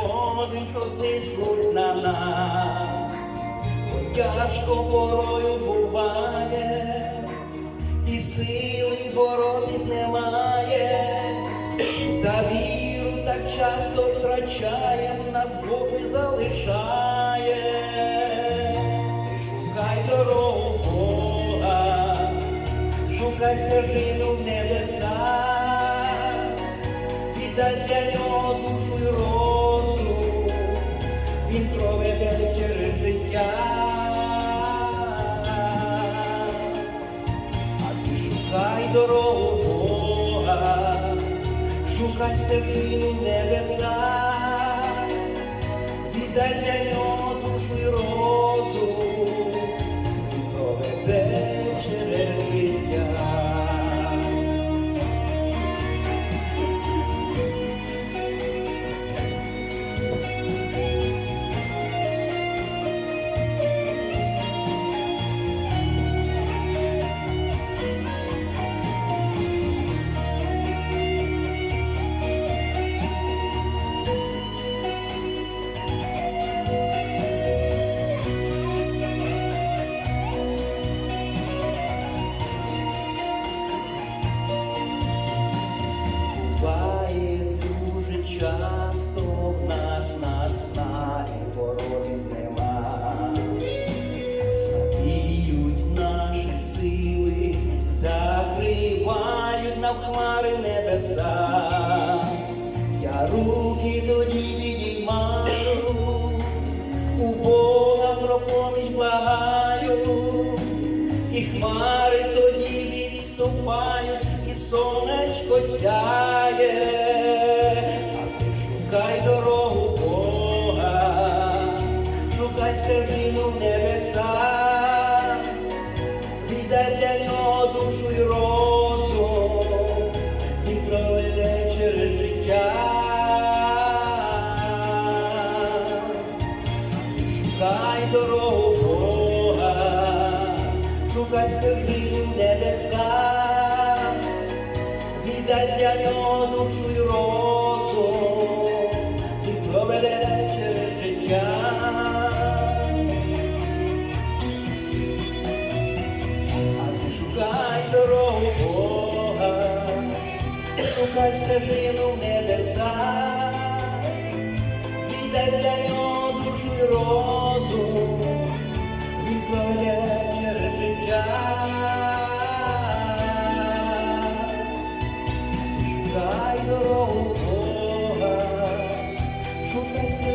один, що тиснуть на нас. Бо тяжко порою буває, і сили боротись немає, та віру так часто втрачає, нас Бог не залишає. Шукай дорогу Бога, шукай стежину в небеса, віддай для нього душу через життя. А ти шукай дорогу Бога, шукай стежину в небеса, віддай небеса. Я руки тоді підіймаю, у Бога про поміч благаю, і хмари тоді відступають, і сонечко сяє, а ти шукай дорогу Бога, шукай стежину в небеса, віддай для нього душу й розум, життя. Шукай дорогу Бога, шукай стежину небеса, віддай для нього душу й розум, і проведе шукай стежину в небеса, віддай для нього душу і розум, відправляй через життя, шукай дорогу Бога, шукай стежину